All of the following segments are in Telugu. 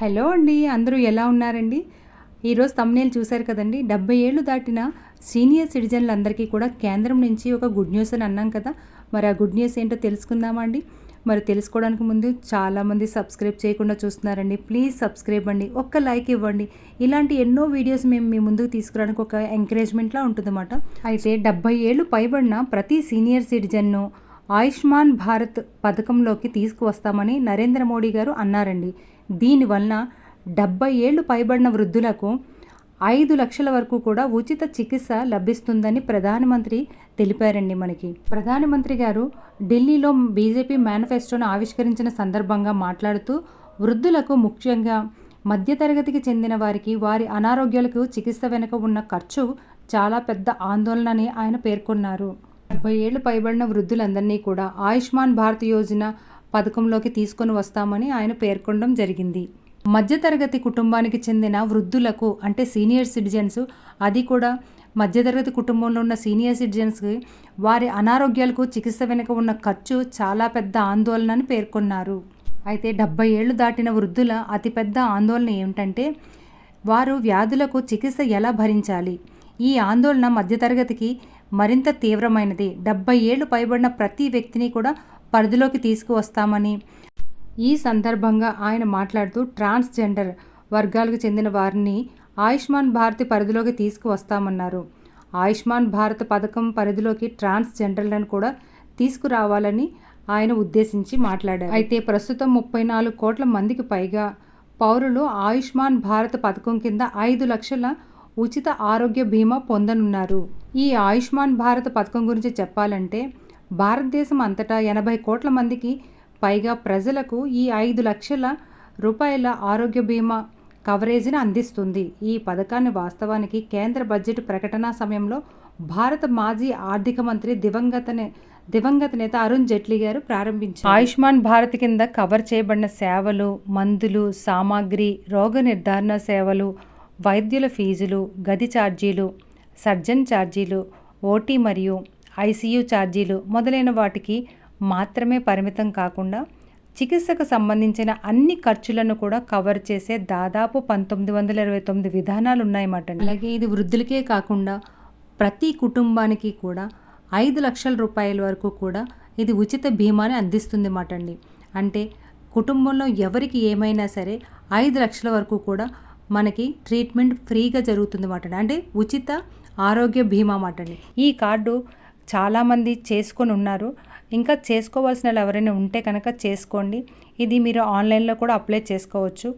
హలో అండి అందరూ ఎలా ఉన్నారండి? ఈరోజు తమ్నేలు చూశారు కదండి. డెబ్బై ఏళ్ళు దాటిన సీనియర్ సిటిజన్లందరికీ కూడా కేంద్రం నుంచి ఒక గుడ్ న్యూస్ అని అన్నాం కదా. మరి ఆ గుడ్ న్యూస్ ఏంటో తెలుసుకుందామా అండి? మరి తెలుసుకోవడానికి ముందు చాలామంది సబ్స్క్రైబ్ చేయకుండా చూస్తున్నారండి. ప్లీజ్ సబ్స్క్రైబ్ అండి. ఒక్క లైక్ ఇవ్వండి. ఇలాంటి ఎన్నో వీడియోస్ మేము మీ ముందుకు తీసుకురావడానికి ఒక ఎంకరేజ్మెంట్లా ఉంటుందన్నమాట. అయితే డెబ్బై ఏళ్ళు పైబడిన ప్రతి సీనియర్ సిటిజన్ను ఆయుష్మాన్ భారత్ పథకంలోకి తీసుకువస్తామని నరేంద్ర మోడీ గారు అన్నారండి. దీనివలన డెబ్బై ఏళ్ళు పైబడిన వృద్ధులకు ఐదు లక్షల వరకు కూడా ఉచిత చికిత్స లభిస్తుందని ప్రధానమంత్రి తెలిపారండి మనకి. ప్రధానమంత్రి గారు ఢిల్లీలో బీజేపీ మేనిఫెస్టోను ఆవిష్కరించిన సందర్భంగా మాట్లాడుతూ వృద్ధులకు ముఖ్యంగా మధ్యతరగతికి చెందిన వారికి వారి అనారోగ్యాలకు చికిత్స వెనుక ఉన్న ఖర్చు చాలా పెద్ద ఆందోళనని ఆయన పేర్కొన్నారు. డెబ్బై ఏళ్ళు పైబడిన వృద్ధులందరినీ కూడా ఆయుష్మాన్ భారత్ యోజన పథకంలోకి తీసుకొని వస్తామని ఆయన పేర్కొనడం జరిగింది. మధ్యతరగతి కుటుంబానికి చెందిన వృద్ధులకు అంటే సీనియర్ సిటిజన్స్ అది కూడా మధ్యతరగతి కుటుంబంలో ఉన్న సీనియర్ సిటిజన్స్కి వారి అనారోగ్యాలకు చికిత్స వెనుక ఉన్న ఖర్చు చాలా పెద్ద ఆందోళన అని పేర్కొన్నారు. అయితే డెబ్బై ఏళ్ళు దాటిన వృద్ధుల అతిపెద్ద ఆందోళన ఏమిటంటే వారు వ్యాధులకు చికిత్స ఎలా భరించాలి? ఈ ఆందోళన మధ్యతరగతికి మరింత తీవ్రమైనది. డెబ్బై ఏళ్ళు పైబడిన ప్రతి వ్యక్తిని కూడా పరిధిలోకి తీసుకువస్తామని. ఈ సందర్భంగా ఆయన మాట్లాడుతూ ట్రాన్స్జెండర్ వర్గాలకు చెందిన వారిని ఆయుష్మాన్ భారత్ పరిధిలోకి తీసుకువస్తామన్నారు. ఆయుష్మాన్ భారత్ పథకం పరిధిలోకి ట్రాన్స్జెండర్లను కూడా తీసుకురావాలని ఆయన ఉద్దేశించి మాట్లాడారు. అయితే ప్రస్తుతం ముప్పై నాలుగు కోట్ల మందికి పైగా పౌరులు ఆయుష్మాన్ భారత్ పథకం కింద ఐదు లక్షల ఉచిత ఆరోగ్య బీమా పొందనున్నారు. ఈ ఆయుష్మాన్ భారత్ పథకం గురించి చెప్పాలంటే భారతదేశం అంతటా ఎనభై కోట్ల మందికి పైగా ప్రజలకు ఈ ఐదు లక్షల రూపాయల ఆరోగ్య బీమా కవరేజీని అందిస్తుంది. ఈ పథకాన్ని వాస్తవానికి కేంద్ర బడ్జెట్ ప్రకటన సమయంలో భారత మాజీ ఆర్థిక మంత్రి దివంగత దివంగత నేత అరుణ్ జైట్లీ గారు ప్రారంభించారు. ఆయుష్మాన్ భారత్ కింద కవర్ చేయబడిన సేవలు మందులు సామాగ్రి రోగ నిర్ధారణ సేవలు వైద్యుల ఫీజులు గది ఛార్జీలు సర్జన్ ఛార్జీలు ఓటీ మరియు ఐసీయూ ఛార్జీలు మొదలైన వాటికి మాత్రమే పరిమితం కాకుండా చికిత్సకు సంబంధించిన అన్ని ఖర్చులను కూడా కవర్ చేసే దాదాపు పంతొమ్మిది వందల ఇరవై తొమ్మిది విధానాలు ఉన్నాయన్నమాట అలాగే ఇది వృద్ధులకే కాకుండా ప్రతి కుటుంబానికి కూడా ఐదు లక్షల రూపాయల వరకు కూడా ఇది ఉచిత బీమాని అందిస్తుంది మాట అండి. అంటే కుటుంబంలో ఎవరికి ఏమైనా సరే ఐదు లక్షల వరకు కూడా మనకి ట్రీట్మెంట్ ఫ్రీగా జరుగుతుంది మాట అంటే ఉచిత ఆరోగ్య బీమా మాట అండి. ఈ కార్డు చాలామంది చేసుకొని ఉన్నారు. ఇంకా చేసుకోవాల్సిన ఎవరైనా ఉంటే కనుక చేసుకోండి. ఇది మీరు ఆన్లైన్లో కూడా అప్లై చేసుకోవచ్చు.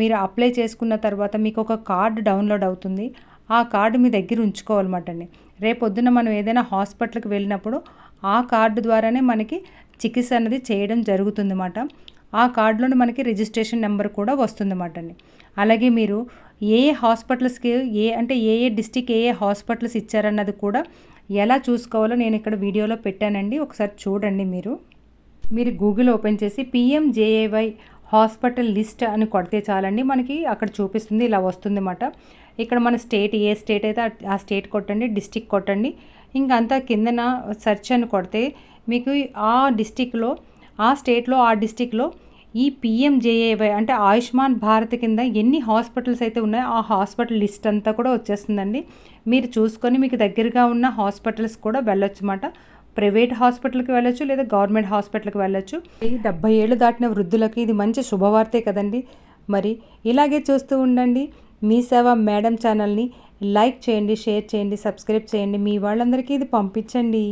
మీరు అప్లై చేసుకున్న తర్వాత మీకు ఒక కార్డు డౌన్లోడ్ అవుతుంది. ఆ కార్డు మీ దగ్గర ఉంచుకోవాలన్నమాట అండి. రేపొద్దున మనం ఏదైనా హాస్పిటల్కి వెళ్ళినప్పుడు ఆ కార్డు ద్వారానే మనకి చికిత్స అనేది చేయడం జరుగుతుందన్నమాట. ఆ కార్డులోని మనకి రిజిస్ట్రేషన్ నెంబర్ కూడా వస్తుందన్నమాట అండి. అలాగే మీరు ఏ ఏ హాస్పిటల్స్కి ఏ అంటే ఏ ఏ డిస్టిక్ ఏ ఏ హాస్పిటల్స్ ఇచ్చారన్నది కూడా ఎలా చూసుకోవాలో నేను ఇక్కడ వీడియోలో పెట్టానండి. ఒకసారి చూడండి మీరు. మీరు గూగుల్ ఓపెన్ చేసి పిఎంజేఏవై హాస్పిటల్ లిస్ట్ అని కొడితే చాలండి. మనకి అక్కడ చూపిస్తుంది ఇలా వస్తుంది అన్నమాట ఇక్కడ మన స్టేట్ ఏ స్టేట్ అయితే ఆ స్టేట్ కొట్టండి డిస్టిక్ కొట్టండి. ఇంకా అంతా కిందన సెర్చ్ అని కొడితే మీకు ఆ డిస్టిక్లో ఆ స్టేట్లో ఆ డిస్టిక్లో ఈ పిఎంజేఏవై అంటే ఆయుష్మాన్ భారత్ కింద ఎన్ని హాస్పిటల్స్ అయితే ఉన్నాయో ఆ హాస్పిటల్ లిస్ట్ అంతా కూడా వచ్చేస్తుందండి. మీరు చూసుకొని మీకు దగ్గరగా ఉన్న హాస్పిటల్స్ కూడా వెళ్ళొచ్చు అన్నమాట ప్రైవేట్ హాస్పిటల్కి వెళ్ళొచ్చు లేదా గవర్నమెంట్ హాస్పిటల్కి వెళ్ళొచ్చు. ఈ డెబ్బై ఏళ్ళు దాటిన వృద్ధులకి ఇది మంచి శుభవార్తే కదండి. మరి ఇలాగే చూస్తూ ఉండండి. మీ సేవ మేడం ఛానల్ని లైక్ చేయండి షేర్ చేయండి సబ్స్క్రైబ్ చేయండి. మీ వాళ్ళందరికీ ఇది పంపించండి.